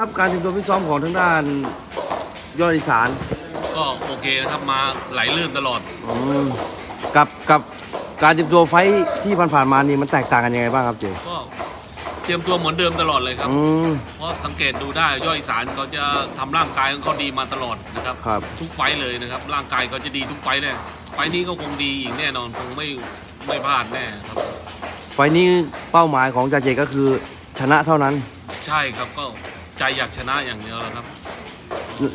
ครับการเตรียมตัวฟิตซ้อมของทางด้านยอดอีสานก็โอเคนะครับมาไหลลื่นตลอดอืมกับกับการเตรียมตัวไฟท์ที่ผ่านๆมานี่มันแตกต่างกันยังไงบ้างครับเจก็เตรียมตัวเหมือนเดิมตลอดเลยครับ อืม เพราะสังเกตดูได้ย่อยอีสานเขาจะทำร่างกายของเขาดีมาตลอดนะครับครับ ทุกไฟต์เลยนะครับ ร่างกายเขาจะดีทุกไฟต์เลยไฟต์นี้ก็คงดีอีกแน่นอนคงไม่ไม่พลาดแน่ครับ ไฟท์นี้เป้าหมายของจ่าเจก็คือชนะเท่านั้น ใช่ครับก็ ใจอยากชนะอย่างเดียวแล้วครับ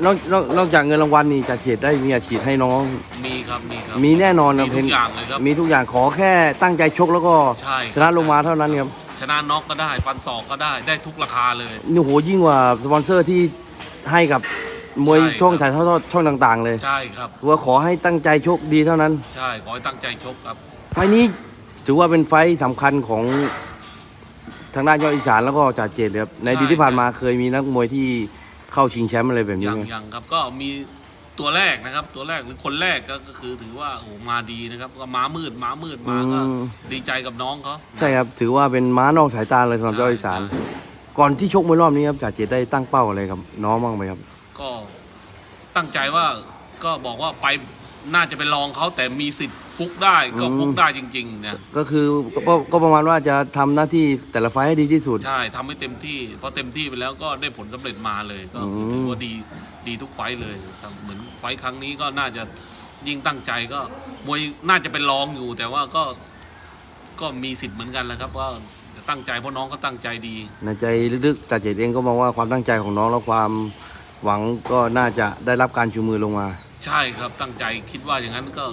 นอกนอกนอกจากเงินรางวัลนี่จ่าเจได้มีอาชีพให้น้อง มีครับมีครับ มีแน่นอนมีนะทุเพนกอย่างเลยครับมีทุกอย่างขอแค่ตั้งใจชกแล้วก็ใช่ครับชนะลงมาเท่านั้นครับชนะน็อกก็ได้ฟันศอกก็ได้ได้ทุกราคาเลยนี่โหยิ่งกว่าสปอนเซอร์ที่ให้กับมวยใช่ครับช่องถ่ายทอดช่องต่าง ๆ เลยใช่ครับว่าขอให้ตั้งใจชกดีเท่านั้น ใช่ขอให้ตั้งใจชกครับไฟล์นี้ถือว่าเป็นไฟล์สำคัญของ ทางด้านยอดอีสานแล้วก็จ่าเจตเลยครับในอดีตที่ผ่านมาเคยมีนักมวยที่เข้าชิงแชมป์อะไรแบบนี้ยังไหมยังครับก็มีตัวแรกนะครับ ตัวแรกหรือคนแรกก็ก็คือถือว่าโอ้โหมาดีนะครับก็ม้ามืดม้ามืดมาก็ดีใจกับน้องเขาใช่ครับถือว่าเป็นม้านอกสายตาเลยสำหรับยอดอีสาน ใช่ก่อนที่ชกมวยรอบนี้ครับจ่าเจตได้ตั้งเป้าอะไรครับ น้องบ้างไหมครับ ก็ตั้งใจว่าก็บอกว่าไป น่าจะเป็นรองเขาแต่มีสิทธิ์ฟุกได้ก็อืมฟุกได้จริงๆนะก็คือก็ก็ประมาณว่าจะทำหน้าที่แต่ละไฟล์ให้ดีที่สุด ใช่ทำให้เต็มที่พอเต็มที่ไปแล้วก็ได้ผลสำเร็จมาเลย ก็คืออืมถือว่าดีดีทุกไฟต์เลยครับเหมือนไฟต์ครั้งนี้ก็น่าจะยิ่งตั้งใจก็มวยน่าจะเป็นรองอยู่ แต่ว่าก็ก็มีสิทธิ์เหมือนกันแหล้วครับว่าจะตั้งใจเพราะน้องก็ตั้งใจดี ในใจลึกๆจ่าเจตเองก็มองว่าความตั้งใจของน้องและความหวังก็น่าจะได้รับการชูมือลงมา ใช่ครับตั้งใจคิดว่าอย่างนั้นก็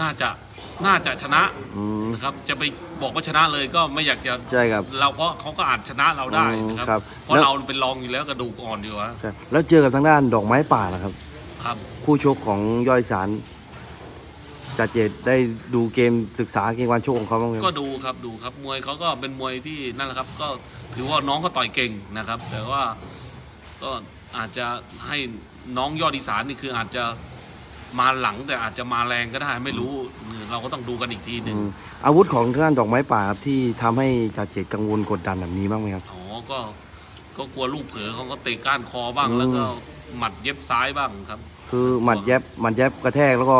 น่าจะน่าจะชนะอืม นะครับจะไปบอกว่าชนะเลยก็ไม่อยากจะใช่ครับเราเพราะเขาก็อาจชนะเราได้นะครับ อืมครับเพราะแล้ว เราเป็นรองอยู่แล้วกระดูกอ่อนอยู่แล้วใช่แล้วเจอกับทางด้านดอกไม้ป่าล่ะครับ ครับ คู่ชกของย่อยสารจ่าเจตได้ดูเกมศึกษาเกมการชกของเขาบ้างไหมก็ดูครับดูครับมวยเขาก็เป็นมวยที่นั่นแหละครับ ก็ถือว่าน้องก็ต่อยเก่งนะครับ แต่ว่าก็อาจจะให้น้องยอดอีสานนี่คืออาจจะ มาหลังแต่อาจจะมาแรงก็ได้ไม่รู้เราก็ต้องดูกันอีกทีหนึ่งอืมอาวุธของทางด้านดอกไม้ป่าครับที่ทำให้จ่าเจตกังวลกดดันแบบนี้บ้างไหมครับ อ๋อก็ก็กลัวลูกเผลอเขาก็เตะก้านคอบ้าง อืม แล้วก็หมัดเย็บซ้ายบ้างครับคือหมัดแยบหมัดแยบกระแทกแล้วก็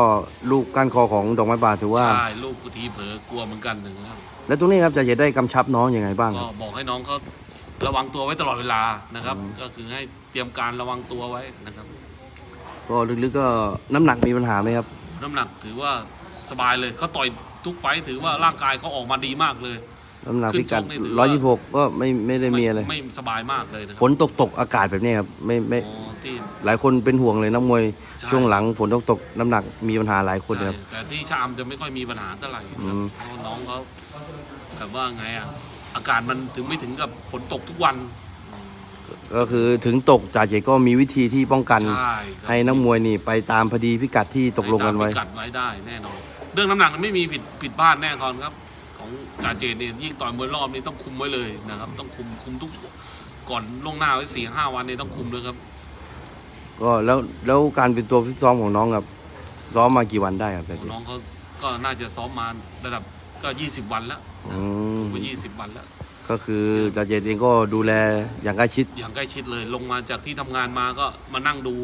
ลูกก้านคอของดอกไม้ป่าถือว่า ใช่ลูกทีเผลอกลัวเหมือนกันนะครับ แล้วตรงนี้ครับจ่าเจตได้กำชับน้องอยังไงบ้างคก็รับ บอกให้น้องเขาระวังตัวไว้ตลอดเวลานะครับ ก็คือให้เตรียมการระวังตัวไว้นะครับ ก็ลึกๆก็น้ำหนักมีปัญหาไหมครับ น้ำหนักถือว่าสบายเลยเขาต่อยทุกไฟต์ถือว่าร่างกายเขาออกมาดีมากเลย น้ำหนักขึ้พินกัดชกนี่ถือว่าร้อยยี่สิบหกก็ไม่ไม่ได้มีอะไรไม่สบายมากเลยนะคฝรับนตกตกอากาศแบบนี้ครับไม่ไม่อ๋อที่ หลายคนเป็นห่วงเลยนักมวยใช่ ช่วงหลังฝนตกตกน้ำหนักมีปัญหาหลายคนเลยครับ ใช่แต่ที่ชะอำจะไม่ค่อยมีปัญหาเท่าไหร่ครับอืม เพราะน้องเขาแบบว่าไงอะ อากาศมันถึงไม่ถึงกับฝนตกทุกวัน ก็คือถึงตกจ่าเจก็มีวิธีที่ป้องกัน ใช่ครับให้นักมวยนี่ไปตามพอดีพิกัดที่ตกลงกันไว้ให้ตามพิกัดไว้ได้แน่นอน เรื่องน้ำหนักไม่มีผิดผิดพลาดแน่นอนครับ ของจ่าเจนเนี่ยยิ่งต่อยมวยรอบนี้ต้องคุมไว้เลยนะครับ ต้องคุมคุมทุกก่อนล่วงหน้าไว้สี่ห้าวันนี้ต้องคุมด้วยครับ ก็แล้วแล้วการเป็นตัวฟิตซ้อมของน้องครับซ้อมมากี่วันได้ครับจ่าเจน้องเขาก็น่าจะซ้อมมาระดับก็ยี่สิบวันแล้วอืมก็ยี่สิบวันแล้ว ก็คือจ่าเจเองก็ดูแลอย่างใกล้ชิด อย่างใกล้ชิดเลย ลงมาจากที่ทำงานมาก็มานั่งดู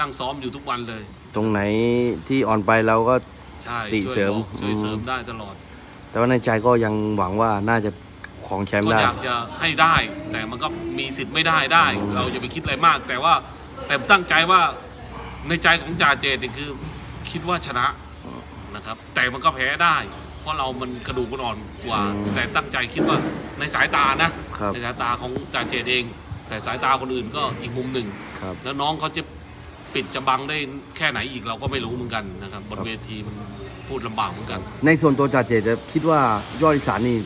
นั่งซ้อมอยู่ทุกวันเลย ตรงไหนที่อ่อนไปเราก็ ใช่ติช่วยเสริมบอกช่วยอืมเสริมได้ตลอด แต่ว่าในใจก็ยังหวังว่าน่าจะของแชมป์ก็ได้ อยากจะให้ได้ แต่มันก็มีสิทธิ์ไม่ได้ได้ เราจะไปคิดอะไรมาก แต่ว่าแต่ตั้งใจว่าในใจของจ่าเจตนี่คือ คิดว่าชนะนะครับ แต่มันก็แพ้ได้ เพราะเรามันกระดูกมันอ่อนกว่า อืมแต่ตั้งใจคิดว่าในสายตานะครับ ในสายตาของจ่าเจตเอง แต่สายตาคนอื่นก็อีกมุมหนึ่ง ครับ แล้วน้องเขาจะปิดจะบังได้แค่ไหนอีกเราก็ไม่รู้เหมือนกันนะครับบนเวทีมันพูดลำบากเหมือนกันในส่วนตัวจ่าเจจะคิดว่ายอดอีสานนี่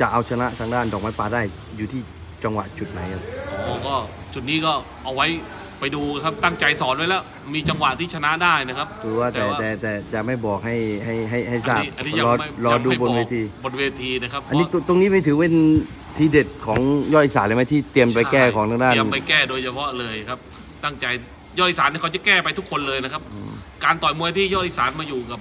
จะเอาชนะทางด้านดอกไม้ป่าได้อยู่ที่จังหวะจุดไหนครับอ๋อก็จุดนี้ก็เอาไว้ ไปดูครับตั้งใจสอนไว้แล้ว มีจังหวะที่ชนะได้นะครับ คือว่าแต่แต่ว่าแต่แต่จะไม่บอกให้ให้ให้ให้ทอัรานบนี้อันนี้ยังรอไม่รอยังดูไม่บนอกเวที บนเวทีนะครับอันนี้เพตรราะงตรงนี้ไม่ถือเป็นทีเด็ดของยอดอีสานเลยไหมที่เตรียมไปแก้ของทางด้าน เตรียมไปแก้โดยเฉพาะเลยครับ ตั้งใจยอดอีสานเนี่ยเขาจะแก้ไปทุกคนเลยนะครับ การต่อยมวยที่ยอดอีสานมาอยู่กับ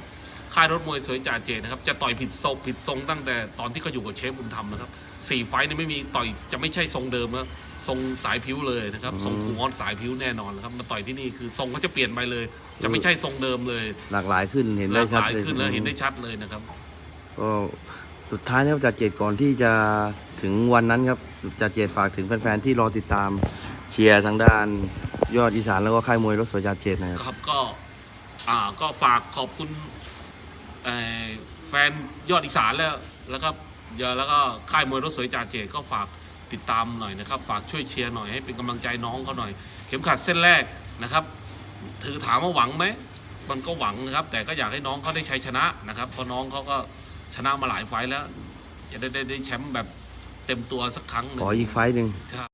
ค่ายรถมวยสวยจ่าเจนะครับจะต่อยผิดทรงผิดทรงตั้งแต่ตอนที่เขาอยู่กับเชฟบุญธรรมนะครับสี่ไฟต์เนี่ยไม่มีต่อยจะไม่ใช่ทรงเดิมนะ ทรงสายผิวเลยนะครับอืมทรงผูงอนสายผิวแน่นอนนะครับมาต่อยที่นี่คือทรงก็จะเปลี่ยนไปเลย จะไม่ใช่ทรงเดิมเลยหลากหลายขึ้นเห็นหได้ลากชัดหลายเลยขึ้นแล้วเห็นได้ชัดเลยนะครับ ก็สุดท้ายนะครับจ่าเจตก่อนที่จะถึงวันนั้นครับจ่าเจตฝากถึงแฟนๆที่รอติดตามเชียร์ทางด้านยอดอีสานแล้วก็ค่ายมวยรถสวยจ่าเจตนะครับ ครับก็อ่าก็ฝากขอบคุณเอ่อแฟนยอดอีสานแล้วแล้วก็เดี๋ยวแล้วก็ค่ายมวยรถสวยจ่าเจตก็ฝาก ติดตามหน่อยนะครับ ฝากช่วยเชียร์หน่อยให้เป็นกำลังใจน้องเขาหน่อย เข็มขัดเส้นแรกนะครับ ถือถามว่าหวังไหมมันก็หวังนะครับ แต่ก็อยากให้น้องเขาได้ชัยชนะนะครับเพราะน้องเขาก็ชนะมาหลายไฟล์แล้วจะได้ได้ได้แชมป์แบบเต็มตัวสักครั้งหนึ่ขงออีกไฟต์หนึ่งใช่